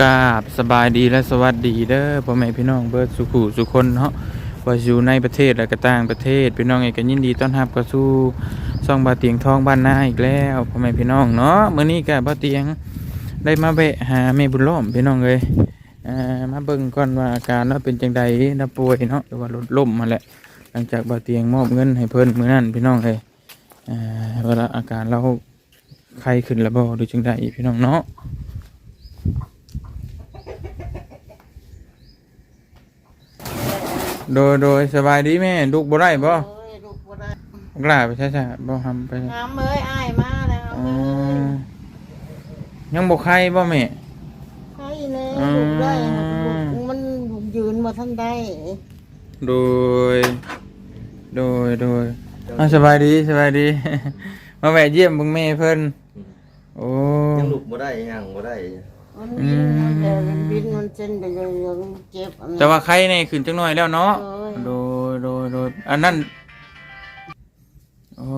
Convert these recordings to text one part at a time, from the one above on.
กาบสบายดีและสวัสดีเด้อพ่อแม่พี่น้องเบิร์ดสุขุสุคนเนาะว่าอยู่ในประเทศและก็ต่างประเทศพี่น้องเองก็ยินดีต้อนรับเข้าสู่ซ่องบาเตียงทองบ้านนาอีกแล้วพ่อแม่พี่น้องเนาะมื้อนี้ก็บาเตียงได้มาแวะหาแม่บุญล้อมพี่น้องเลยอ่ามาเบิ่งก่อนว่าอาการเราเป็นจังใดเราป่วยเนาะหรือว่ารถล้มมาแหละหลังจากบาเตียงมอบเงินให้เพิ่นมื้อนั้นพี่น้องเลยอ่าเวลาอาการเราไข้ขึ้นแล้วบ่หรือจังใดพี่น้องเนาะ โดยโดยสบายดีแม่ลูกบ่ได้บ่เอ้ยลูกบ่ได้กล้าไปใช่ใช่บ่ทำไปใช่น้ำเอ้ยอ้ายมาแล้วอ๋อเอ้ยยังบ่ไข้บ่แม่ ใช่เลยอืมลูกได้ลูกมันยืนมาท่านได้โดย โดย โดยอะสบายดีสบายดี มาแวะเยี่ยมเบิ่งแม่เพิ่น โอ้ยังลุกบ่ได้ยังบ่ได้ มันอืบินมมันแต่มันบินมันเส้นไปเลยยังเจ็บอันนั้นแต่ว่าไข้ในขึ้นจังหน่อยแล้วเนาะโอ้ยโดยโดยโดยอันนั้นโอ้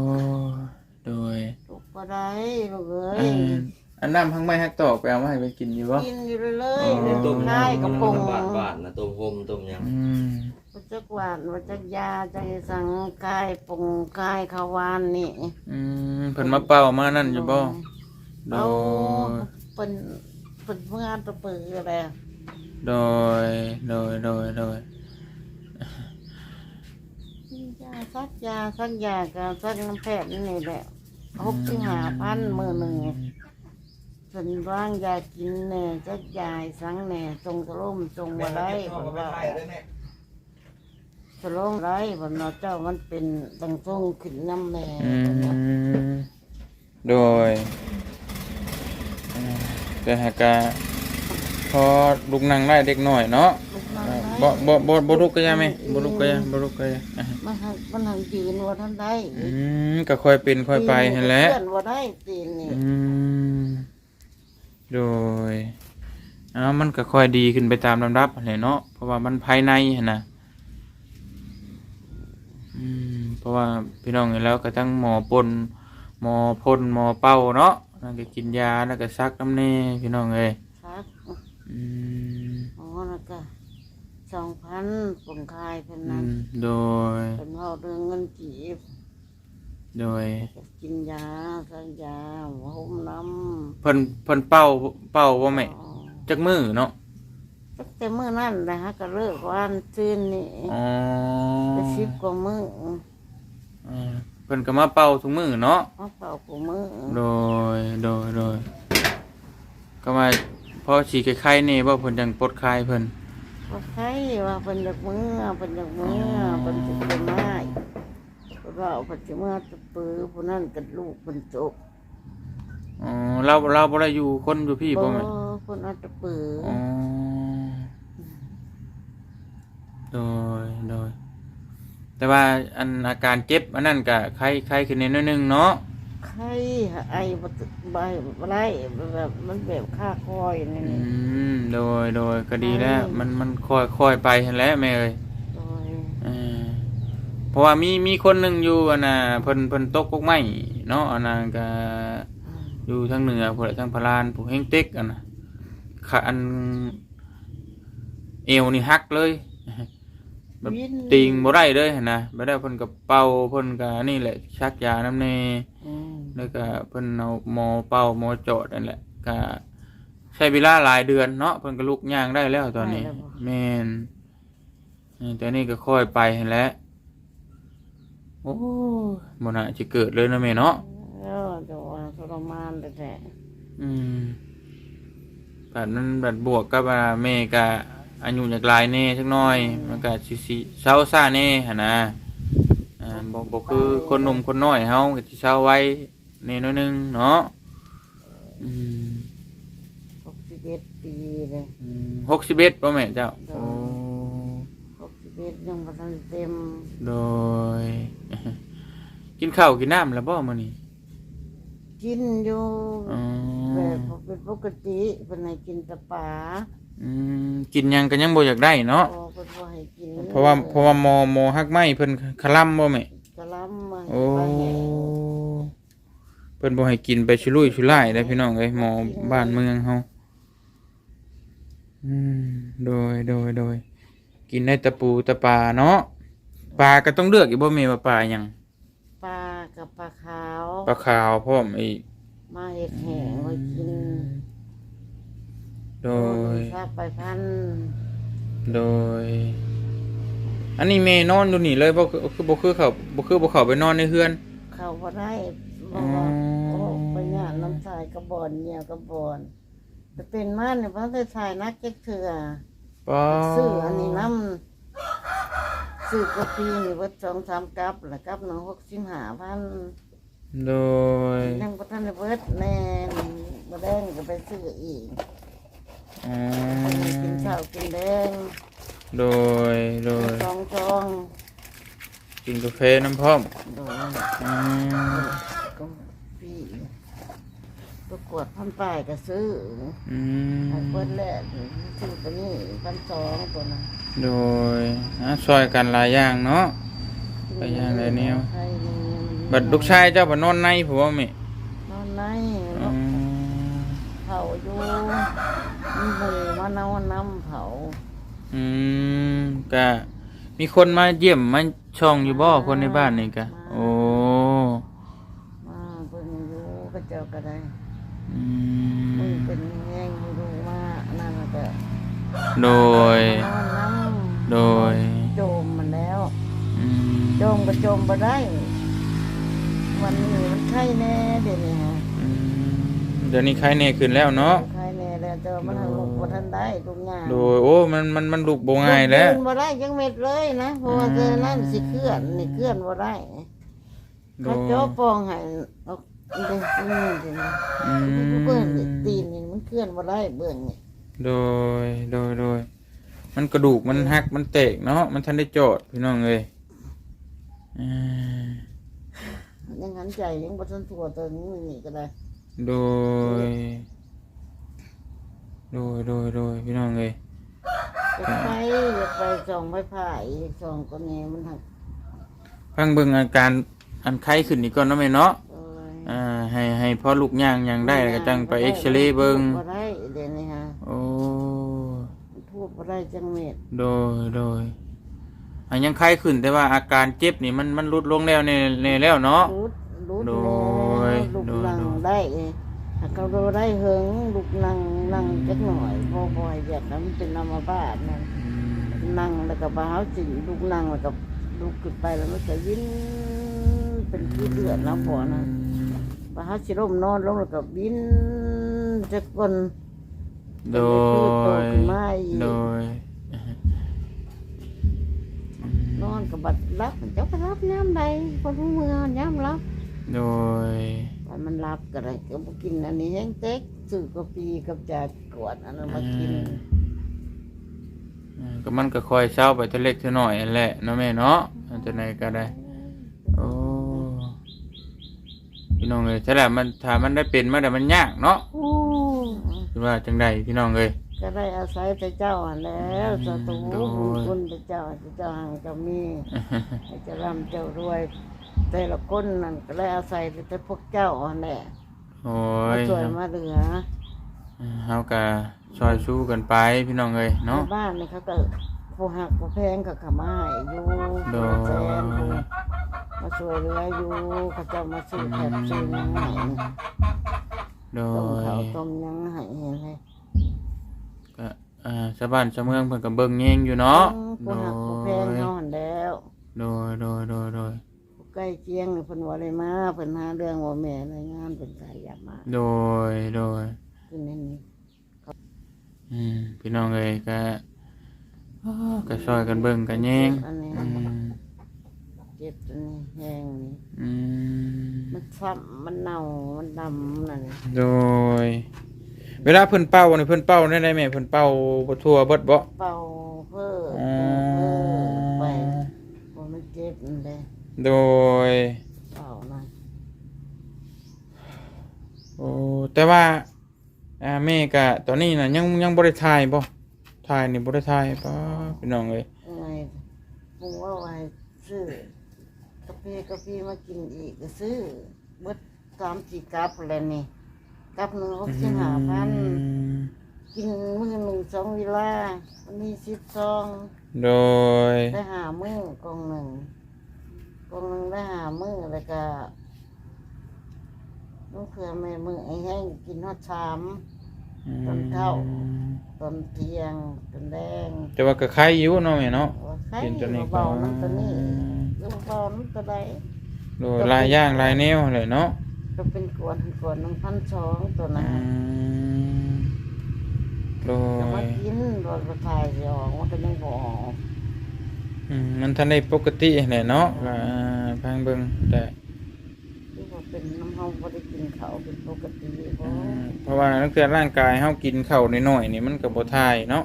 โดยลูกบ่ได้ลูกเอ้อัยนอันน้ำข้างไม้ฮักตอกไปเอามาให้ไปกินอยู่บ่ กินอยู่เลยอ๋อเลยต้มได้กระปงบาดบาดนะต้มหมต้มยังอืมวัจักหวานวัจักยาจักสังกายปงกายขาวานนี่อืมเพิ่นมาเป่ามานั่นอยู่บ่โดเอายเป็น เป็นเมื่อตะปืออะไรโดย โดย โดย โดยยาซักยาซักยากับซักน้ำแพทย์นี่แหละหกสิบห้าพันมือหนึ่งส่วนว่างยากินแหน่จักยายสังแหน่ทรงสร่มทรงมาได้ผมว่าสร่มไรผมเนาะเจ้ามันเป็นตังทรงขึ้นน้ำแหน่อืม โดยอ่า แต่หากกะพอลูกนั่งได้เด็กหน่อยเนาะลูกน้องอ่าได้บ่บ่บ่บ่ลุกก็ยังไหมบ่ลุกก็ยังบ่ลุกก็ยังอะมันหักมันหักยืนว่าท่านได้อืมก็ค่อยเป็นค่อยไปหั่นแหละเพื่อนว่าได้ตีนนี่อืมโดยอ้าวมันก็ค่อยดีขึ้นไปตามลำดับหั่นแหละเนาะเพราะว่ามันภายในหั่นน่ะอืมเพราะว่าพี่น้องเห็นแล้วก็ทั้งหมอปนหมอพ่นหมอเป้าเนาะ แล้วก็กินยาแล้วก็ซักน้ำเน่พี่น้องเอ้ยครับอืมอ๋อแล้วก็สองพันปงคายเป็นอืนั้นมโดย เป็นว่าเรื่องเงินจีบโดยกินยาสักยาหุ้มน้เพิ่นเพิ่นเป้าเป้าบ่ำแม่อ๋อจักมือเนาะตั้งแต่เมื่อนั้นนะฮะก็เลิกวันซื่นนี่อ๋อจะสิบกว่ามืออ่าเพิ่นก็มาเป้าทุกมือเนาะมาเป่ากว่ามือโดยโดยโดยก็มาพอฉีกไข้ๆนี่ว่าเพิ่นจังปลดคลายเพิ่นว่าใครว่าเป็นจากมือเป็นจากมือเป็นจากเป็นไม้เพราะว่าเอาเป็นจากมือตะปือผู้นั้นกับลูกเป็นจบอ๋อเราเราบ่ได้อยู่คนอยู่พี่บ่แม่นคนเอาตะปือออ๋อโดยโดย แต่ว่าอันอาการเจ็บอันนั้นก็ไข้ไข้ขึ้นนิดนึงเนาะไข้ไอ้บตใบไรแบบมันแบบค่าคอยนี่อืนี่มโดยโดยก็ดีแล้วมันมันค่อยค่อยไปหั่นแหละแม่เอ้ยโดยเออเพราะว่ามีมีคนหนึงอยู่อันน่ะเพิ่นเพิ่นตกกกไม้เนาะอันนั้นก็อยู่ทางเหนือพวกทางพารานผูกเฮงเต็กอันนะขาอันเอวนี่หักเลย แบบวินติงบ่ได้เลยหั่นนะบ่ได้เพิ่นกับเป่าเพิ่นก็นี่แหละชักยาน้ำเนอืมแล้วก็เพิ่นเอาหมอเป่าหมอเจาะนั่นแหละก็ใช้เวลาหลายเดือนเนาะเพิ่นก็ลุกย่างได้แล้วตอนนี้ แม่นเออแต่นี่ก็ค่อยไปหั่นแหละโอ้ยบ่น่าจะเกิดเลยนะแม่เนาะ เออเดี๋ยวว่าทรมานแต่แต่อืมแบบนั้นแบบบวกกับว่าแม่ก็ อายุจากหลายแน่สักหน่อย มันก็สิสิเศร้าซ่าแน่หั่นนะอ่าบ่บ่คือคนหนุ่มคนน้อยเฮาก็สิเศร้าไว้แน่น้อยหนึงเนาะอืมหกสิบเอ็ดปีเลยอืม61บ่แม่เจ้าโอ้หกสิบเอ็ดยังบ่ทันเต็มโดย กินข้าวกินน้ำแล้วบ่มื้อนี้กินอยู่อ๋อ แบบเป็นปกติเป็นให้กินแตะป่า อืมกินหยังก็ยังบ่อยากได้เนาะพอเป็นว่าให้กินเพราะว่าเพราะว่าหมอหมอฮักไม้เพิ่นคลำบ่แม่กะล้ำมาโอ้ไปแห่เพิ่นบ่ให้กินไปชุลุยชุล่ายได้อพี่น้องเอ้ยหมอบ้านเมืองเฮาอืมโดยโดยโดยกินได้แตะปูแตะปลาเนาะปลาก็ต้องเลือกอีกบ่แม่ว่าปลาหยังปลากับปลาขาว ปลาขาวพร้อมอีกมาเห็ดแห้งไว้กิน โดยทราบไปพันโดย อันนี้แม่นอนอยู่นี่เลยบ่คือคือบ่คือเขาบ่คือบ่เข้าไปนอนในเฮือนเขาบ่ได้บอกว่าอ๋อโอ้ไปหยาดน้ำทรายกระบอนเนี่ยกระบอนแต่เป็นมาเนี่ยเพราะได้ทรายนักเจ๊กเถื่อป้าซื้ออันนี้น้ำซื้อกาแฟนี่เบิดสองสามกัปแล้วกัปหนึ่งหกสิบห้าพันโดยยังบ่ทันได้เบิดแน่บ่แดงก็ไปซื้ออีก อ๋ออันนี้กินข้าวกินแดงโดยโดยสองซองกินกาแฟน้ำพร้อมโดยอืมก็พี่ประกวดพันป้ายก็ซื้ออืไอ้มเบิดแรกซื้อตัวนี้พันสองตัวนั้นโดยอะซอยกันหลายอย่างเนาะ ไปย่างเลยเนี่ยใช่เนี่ยมันบัดลูกชายเจ้าบ่นอนในผัวแม่นอนในอืมเผาอยู่ มีหมูมาเนาน้ำเผาอืมก็มีคนมาเยี่ยมมาช่องอยู่บ่คนในบ้านนี่กะโอ้มาเพิ่งอยู่ก็เจ้าก็ได้อืมึงมเป็นแง่งดูมานั่นน่ะก็โดย นอนน้ำโดย โจมมันแล้ว อืมโจมก็โจมบ่ได้ วันนี้มันไข้แน่เดี๋ยวนี้ฮะอืมเดี๋ยวนี้ใครแน่ขึ้นแล้วเนาะ ไข้ แน่แล้วแต่ว่ามันหังลุกบ่ทันได้ทุกอย่างโดยโอ้มันมันมันลุกบ่ง่ายแล้วลุกเดินบ่ได้จังเม็ดเลยนะเพราะว่าเจอนั่นสิเคลื่อนนี่เคลื่อนบ่ได้โดเขายเจาะปองให้เอาเด็กนี่สิอืมเบิ่งนี่ตีนนี่มันเคลื่อนบ่ได้เบิ่งนี่โดยโดยโดยมันกระดูกมันหักมันแตกเนาะมันทันได้จอดพี่น้องเอ้ยอ่ายังหันใจยังบ่ทันทั่วตัวนี้นี่ก็ได้โดย โดยโดยโดยพี่น้องเอ้ยจะไปจะไปส่องไม้ไผ่ส่องก็นี่มันหักฟังเบิ่งอาการอันไข้ขึ้นนี่ก่อนเนาะแม่เนาะเอ้ยอ่าให้ให้พอลูกย่างยังได้แล้วก็จังไปเอ็กซเรย์เบิ่งบ่ได้เดี๋ยวนี้ฮะโอ้มันทั่วบ่ได้จังเม็ดโดยโดยอันยังไข้ขึ้นแต่ว่าอาการเจ็บนี่มันมันลดลงแล้วในในแล้วเนาะ รูดรูดโดแล้วยลูกโดย นั่งโดยได้เองถ้าเขาโดได้เหิงลูกนั่ง นั่งจักหน่อยบ่บ่อยแบบนั้นมันเป็นอัมพาตนั่นอืมนั่งแล้วก็บ้าวสิลูกนั่งแล้วก็ลูกขึ้นไปแล้วมันจะวินเป็นขี้เลือดแล้วบ่นะบ้าวสิร่มนอนลงแล้วก็วินจักคนโดยไม่โดยนอนกับบัดรับเจ้าก็รับย้ำใดคนรู้มือย้ำรับโดยว่า มันรับก็ได้ก็บ่กินอันนี้แห้งเต็กซื้อกาแฟกับจากกวดอันนั้นมากินอ่าก็มันก็คอยเช้าไปเท่าเล็กเท่าน้อยนั่นแหละเนาะแม่เนาะอันจะไหนก็ได้ โอ้พี่น้องเลยใช่แหละมันถ้ามันได้เป็นมาแต่มันยากเนาะโอ้คือว่าจังใดพี่น้องเลย ก็ได้อาศัยแต่เจ้าหันแล้วสตูโดยคุณแต่เจ้าแต่เจ้าหังจะมีให้เจะร่ำเจ้ารวย แต่ละคนนั่นก็ได้อาศัยแต่พวกเจ้าหันแหละโอ้มายช่วยมาเหลือเฮาก็ซอยสู้กันไปพี่น้องเลยเนาะ ในบ้านนี่เขาก็ผู้หักผู้แพงก็เขามาให้อยู่โดยแสนผู้มาช่วยเหลืออยู่เขาเจะมาซื้อแผบซื้อหยังให้โดต้มยข้าวต้มหยังให้เห็นไหมก็อ่าชาวบ้านชาวเมืองเพิ่นก็เบิ่งแยงอยู่เนาะ ผู้โดหักผู้แพงย นอนแล้ว โดยโดยโดยโดยผู้ ใกล้เคียงนี่เพิ่นว่าได้มาเพิ่นหาเรื่องว่าแม่ในงานเป็นสายอยากมาโดยโดยคือนี่นี่อืมพี่น้องเลยก็อ้อก็ซอยกันเบิ่งกันแยงอันนี้อืมเจ็บอันนี้แห้งนี่อืมมันซ้ำมันเน่ามันดำนั่นนี่โดย เวลาเพิ่นเป่านี่เพิ่นเป่าได้ได้แม่เพิ่นเป่าบ่ทั่วเบิดบ่เป่าเพ้ออ๋อเโดย เป่านะโอ้แต่ว่าอ่าแม่ก็ตอนนี้น่ะยังยังบ่ได้ถ่ายบ่ถ่ายนี่บ่ได้ถ่ายป้าพี่น้องเอ้ยยังไงปรุงว่าไว้ซื้อกาแฟกาแฟมากินอีกก็ซื้อเบิดสามสี่กัปแล้วนี่กัปหนึ่งหกสิบห้าพันอืมกินมื้อหนึ่งสองเวลาวันนี้สิบซองโดยได้หามื้อกล่องหนึ่ง กล่องหนึ่งได้หามื้อแล้วก็ต้องเผื่อแม่มื้อไอ้แห้งกินฮอดชามตอนเข้าตอนเที่ยงตอนแดงแต่ว่าก็คล้ายอยู่เนาะแม่เนาะว่าใครเป็นตัวนี้ก็เบาๆนั่นตัวนี้ลูกเบานั่นตัวใดโดยลายย่างลายแนวเลยเนาะก็เป็นกวนกวนหนึ่งพันสองตัวอืนะมโดจะมายกินรถกระทายสิออกมันก็ยังบออกอื มมันทันได้ปกติแหละเนาะก็พังเบิ่งแต่ที่ว่าเป็นน้ำเฮาบ่ได้กินเขาวเป็นปกติบ่อืมเพราะว่าตั้งแต่ร่างกายเฮากินข้าวน้อยๆนี่มันก็บ่ทายเนาะ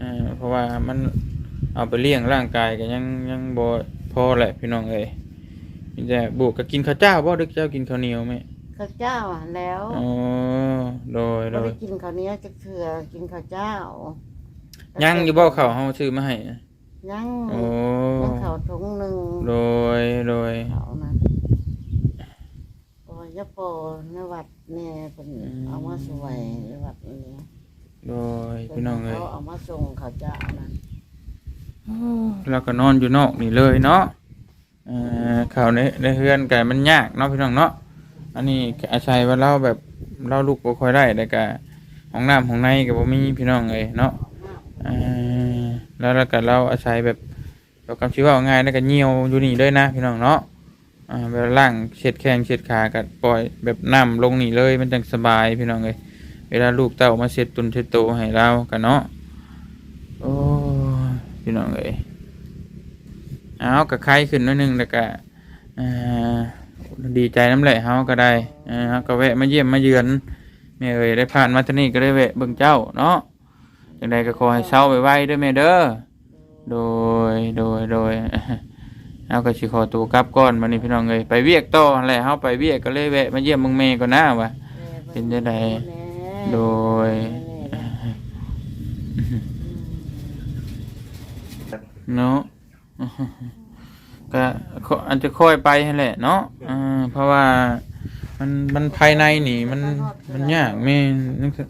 อ่าเพราะว่ามันเอาไปเลี้ยงร่างกายก็ยังยังบ่พอแหละพี่น้องเอ้ยมีแต่บวกก็กินข้าวเจ้าบ่ดึกเจ้ากินข้าวเหนียวไหมข้าวเจ้าอะแล้วอ๋อโดยโดบ่ยได้กินข้าวเหนียวจักเทื่อกินข้าวเจ้ายังอยู่บ่ข้าวเฮาซื้อมาให้นะ ยังโอ้ยังข้าวถุงหนึงโดยโดยเขานะโอ้ยยะโปในวัดเนี่ยเป็นเอามาสวยในวัดนี้โดยพี่น้องเอ้ยเขาเอามาส่งข้าวเจ้านั้นเราก็นอนอยู่นอกนี่เลยเนาะเอ่อข่าวในในเฮือนกันมันยากเนาะพี่น้องเนาะอันนี้ก็อาศัยว่าเราแบบเราลุกบ่ค่อยได้แต่ก็ห้องน้ำห้องในก็บ่มีพี่น้องเอ้ยเนาะเอ่อ แล้วแล้วก็เราอาศัยแบบเรากำชีว่าง่ายแล้วก็เหี่ยวอยู่นี่เลยนะพี่น้องเนาะอ่าเวลาล่างเช็ดแข้งเช็ดขาก็ปล่อยแบบน้ำลงนี่เลยมันจังสบายพี่น้องเอ้ยเวลาลูกเต้ามาเช็ดตุนเช็ดโตให้เรากันเนาะโอ้พี่น้องเอ้ยเอากับใครขึ้นนิดนึงแล้วก็ดีใจน้ำแหละเฮาก็ได้เออเฮาก็แวะมาเยี่ยมมาเยือนแม่เอ่ยได้ผ่านมาที่นี่ก็ได้แวะเบิ่งเจ้าเนาะ จังใดก็ขอให้เช้าไปไวๆเด้วยแม่เด้อโดยโดยโดยเอาก็สิขอตัวกลับก่อนมานี่พี่น้องเอ้ยไปเวียกต่อแหละเฮาไปเวียกก็เลยแวะมาเยี่ยมเบิ่งแม่ก่อนหน้าวะเป็นจังใดโดยเนาะก็อันจะค่อยไปแหละเนาะเพราะว่ามันมันภายในนี่มันมันยากแม่นนั่นคือ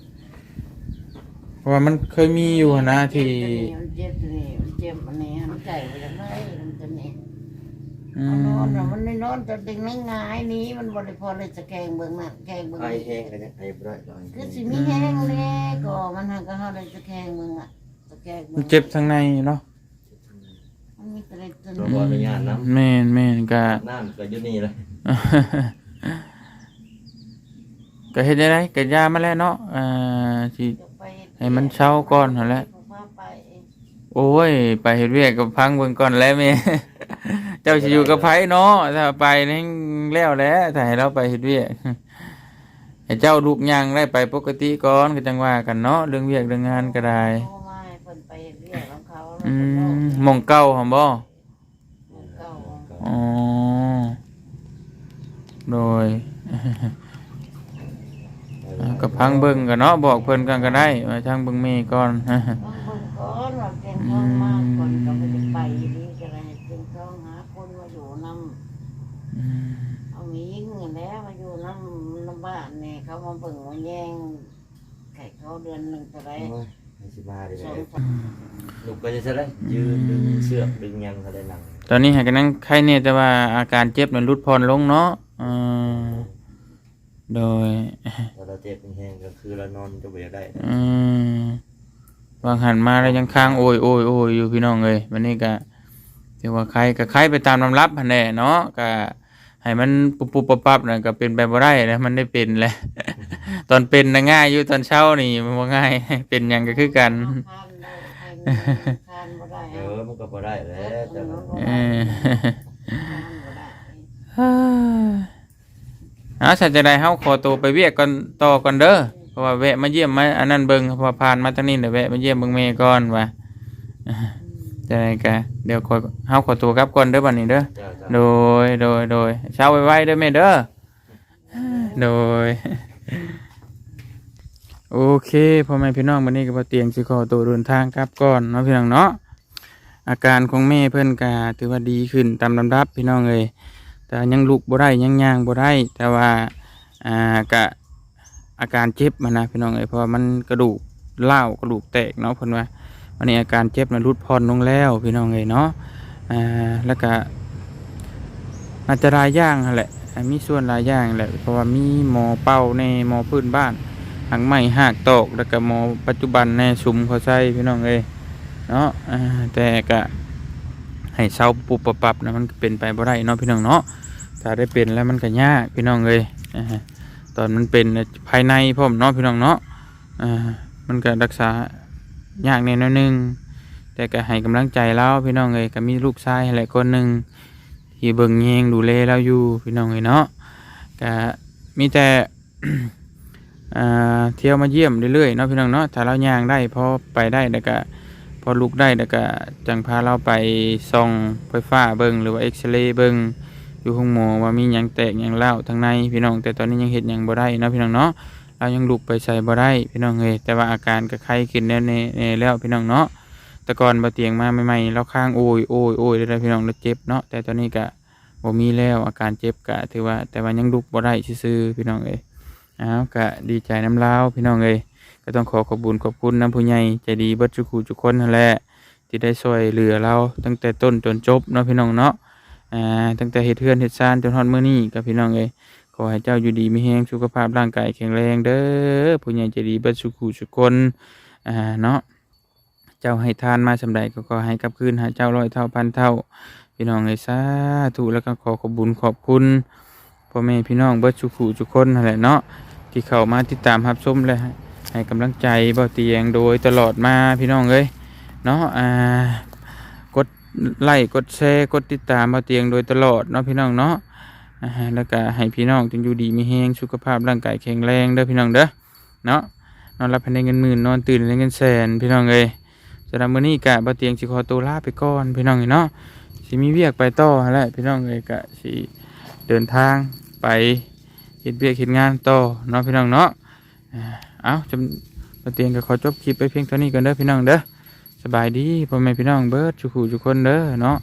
เพราะว่ามันเคยมีอยู่หั้นนะที่มันเจ็บนี่มันเจ็บอันนี้มันใจไปยังไงมันจะนี่อืมันนอนมน่ะมันไม่นอนจะดึงไม่ง่ายๆนี้มันบริพอเลยจะแกงเบิ่งนั่นแกงเบิ่งไอนี่แห้งกันยังไอบ่ได้หรอกคือสิมีแห้งแน่ก็มันหันก็เฮาเลยจะแกงเบิ่งอะจะแกงมัเบิ่นงเจ็บทางในเนาะมันมีแต่ตัวตัวบ่อนุญาตน้แม่นแม่นก็ำน้ำก็อยู่นี่เลยก็เฮ็ดได้ไรก็ยามาแล้วเนาะอ่าสิจะไป ให้มันเช้าก่อนนั่นแหละพาไปโอ้ย ไปเฮ็ดเวียกกับพังเบิ่งก่อนแล้วแม่ เจ้าสิอยู่กับไผเนาะถ้าไปนี่แล้วแหล้วถ้าให้เราไปเฮ็ดเวียกให้เจ้าลูกย่างได้ไปปกติก่อนก็จังว่ากันเนาะเรื่องเวียกเรื่องงานก็ได้โทรมาให้เพิ่นไปเรียกของเขาอืมหมองเก่าหั่นบ่ เก่าอ๋อ โดยอ่า ก็พังเบิ่งกันเนาะบอกเพิ่นกันก็ได้ว่าทางเบิ่งแม่ก่อนต้องเบิ่งก่อนว่าเก่งท้องมากก่อนก็ไม่ได้ไปนี่ก็เลยเก่งท้องหาคนมาอยู่นำอืมเอามียิงเงินแล้วมาอยู่น้ำน้ำบ้านเนี่ยเขามาเบิ่งมาแย่งไข่เขาเดือนหนึ่งเท่าไรโอ้ยให้สิมาดิสองเลยสามลูกก็จะใช่ได้ยืนดึงเสือกดึงยังเขาได้นั่งตอนนี้หากันนั่งไข้เนี่ยแต่ว่าอาการเจ็บมันลดพรลงเนาะอ่า โดยถ้าเราเจ็บเป็นแห้งก็คือเรานอนจะเบียได้อืมวางหันมาแล้วยังค้างโอยโอยโอยอยู่พี่น้องเลยวันนี้ก็ถือว่าใครก็ใครไปตามลำรับหันแน่เนาะก็ให้มันปุบปุบปับปับน่ะก็เป็นไปบ่ได้นะมันได้เป็นแหละ ตอนเป็นน่ะง่ายอยู่ตอนเช้านี่มันบ่ง่าย เป็นหยังก็คือกันคานได้คานบ่ได้เออมันก็บ่ได้แล้วแต่มันเออคานบ่ได้ เอาสัจจะได้เฮาขอตัวไปเวียกก่อนต่อก่อนเด้อเพราะว่าแวะมาเยี่ยมมาอันนั้นเบิ่งเพราะว่าผ่านมาทางนี้เดี๋ยวแวะมาเยี่ยมเบิ่งแม่ก่อนว่าจะได้กะเดี๋ยวขอเฮาขอตัวกลับก่อนเด้อบัดนี้เด้อเจ้าเจ้าโดยโดยโดยเช้าไว้ๆเด้อแม่เด้อโดยโอเคพ่อแม่พี่น้องวันนี้ก็บ่เตียงสิขอตัวเดินทางกลับก่อนเนาะพี่น้องเนาะอาการของแม่เพิ่นก็ถือว่าดีขึ้นตามลำดับพี่น้องเอ้ย แต่ยังลุกบ่ได้ยังย่างบ่ได้ แต่ว่าอ่ากะอาการเจ็บมันนะพี่น้องเอ้ยเพราะมันกระดูกเล่ากระดูกแตกเนาะเพิ่นว่าวันนี้อาการเจ็บมันรุดพรลงแล้วพี่น้องเอ้ยเนาะอ่าแล้วก็อาจจะหลายย่างแหละมีส่วนหลายอย่างแหละเพราะว่ามีหมอเป่าในหมอพื้นบ้านหังไม้หักตอกแล้วก็หมอปัจจุบันในสุมเขาใช้พี่น้องเอ้ยเนาะอ่าแต่ก็ให้เศร้าปุบปับปับนะมันเป็นไปบ่ได้เนาะพี่น้องเนาะ ถ้าได้เป็นแล้วมันก็ยากพี่น้องเอ้ยตอนมันเป็นภายในพร้อมเนาะพี่น้องเนาะมันก็รักษายากแน่นอยนึง แต่ก็ให้กำลังใจเราพี่น้องเอ้ยก็มีลูกชายหลายคนหนึ่งที่เบิ่งแยงดูแลเราอยู่พี่น้องเอ้ยเนาะก็มีแต่เที่ยวมาเยี่ยมเรื่อยๆเนาะพี่น้องเนาะถ้าเราย่างได้พอไปได้แล้วก็พอลุกได้แล้วก็จังพาเราไปส่องไฟฟ้าเบิงหรือว่าเอ็กซเรย์เบิ่ง อยู่ห้องหมอว่ามีหยังแตกหยังเล่าทางในพี่น้องแต่ตอนนี้ยังเห็นยังบ่ได้เนาะพี่น้องเนาะเรายังลุกไปใส่บ่ได้พี่น้องเอ้ยแต่ว่าอาการก็ไข้ขึ้นแน่ๆแน่แล้วพี่น้องเนาะแต่ก่อนบ่เตียงมาใหม่ๆเราข้างโอยโอยโอยเลยพี่น้องเราเจ็บเนาะแต่ตอนนี้ก็บ่มีแล้วอาการเจ็บก็ถือว่า แต่ว่ายังลุกบ่ได้ซื่อๆพี่น้องเอ้ยอ้าวก็ดีใจน้ำลาวพี่น้องเอ้ยก็ต้องขอขอบุญขอบคุณน้ำผู้ใหญ่ใจดีบัดจุกูจุคนนั่นแหละที่ได้ช่วยเหลือเราตั้งแต่ต้นจนจบเนาะพี่น้องเนาะ อ่าตั้งแต่เฮ็ดเทือนเฮ็ดซานจนฮอดมื้อนี้กับพี่น้องเอ้ยขอให้เจ้าอยู่ดีมีแรงสุขภาพร่างกายแข็งแรงเด้อผู้ใหญ่ใจดีเบัดจุกูจุคนอ่าเนาะเจ้าให้ทานมาสำใดก็ขอให้กลับคืนหาเจ้าร้อยเท่าพันเท่า พี่น้องเอ้ยสาธุแล้วก็ขอขอบุญขอบคุณพ่อแม่พี่น้องเบิดจุกูจุคนนั่นแหละเนาะที่เข้ามาติดตามรับชมและให้ให้กำลังใจเบาเตียงโดยตลอดมาพี่น้องเอ้ยเนาะอ่า ไลค์กดแชร์กดติดตามเบาเตียงโดยตลอดเนาะพี่น้องเนาะแล้วก็ให้พี่น้องจงอยู่ดีมีแรงสุขภาพร่างกายแข็งแรงเด้อพี่น้องเด้อเนาะนอนรับภายในเงินหมื่นนอนตื่นในเงินแสนพี่น้องเอ้ยสำหรับมื้อนี้กะบาเตียงสิขอตัวลาไปก่อนพี่น้องเนาะสิมีเวียกไปต่อแหละพี่น้องเอ้ยกะสิเดินทางไปเฮ็ดเวียกเฮ็ดงานต่อเนาะพี่น้องเนาะอ่าเอาจำมาเตียงก็ขอจบคลิปไปเพียงเท่านี้ก่อนเด้อพี่น้องเด้อ สบายดีพ่อแม่พี่น้องเบิร์ดจุกผู้ทุกคนเด้อเนาะ